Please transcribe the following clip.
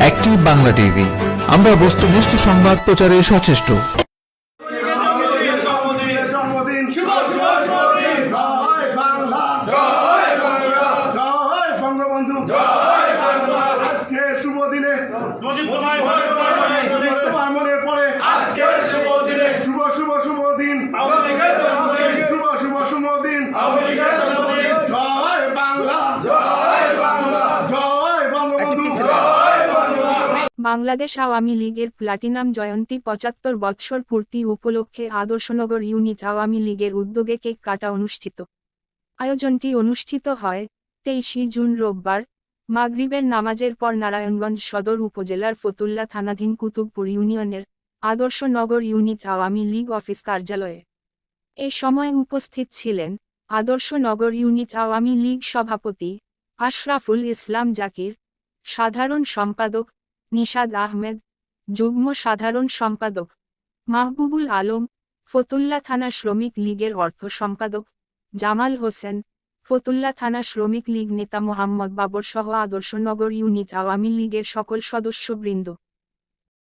Active Bangla TV. আমরা বস্তুনিষ্ঠ সংবাদ প্রচারে সচেষ্ট। শুভ শুভ শুভ দিনে। শুভ শুভ শুভ দিন। বাংলাদেশ আওয়ামী লীগের প্লাটিনাম জয়ন্তী পঁচাত্তর বৎসর পূর্তি উপলক্ষে আদর্শনগর ইউনিট আওয়ামী লীগের উদ্যোগে কেক কাটা অনুষ্ঠিত। আয়োজনটি অনুষ্ঠিত হয় তেইশে জুন রোববার, মাগরিবের নামাজের পর নারায়ণগঞ্জ সদর উপজেলার ফতুল্লা থানাধীন কুতুবপুর ইউনিয়নের আদর্শনগর ইউনিট আওয়ামী লীগ অফিস কার্যালয়ে। এ সময় উপস্থিত ছিলেন আদর্শনগর ইউনিট আওয়ামী লীগ সভাপতি আশরাফুল ইসলাম জাকির, সাধারণ সম্পাদক নিশাদ আহমেদ, যুগ্ম সাধারণ সম্পাদক, মাহবুবুল আলম, ফতুল্লা থানা শ্রমিক লীগের অর্থ সম্পাদক, জামাল হোসেন, ফতুল্লা থানা শ্রমিক লীগ নেতা মোহাম্মদ বাবর সহ আদর্শনগর ইউনিট আওয়ামী লীগের সকল সদস্যবৃন্দ।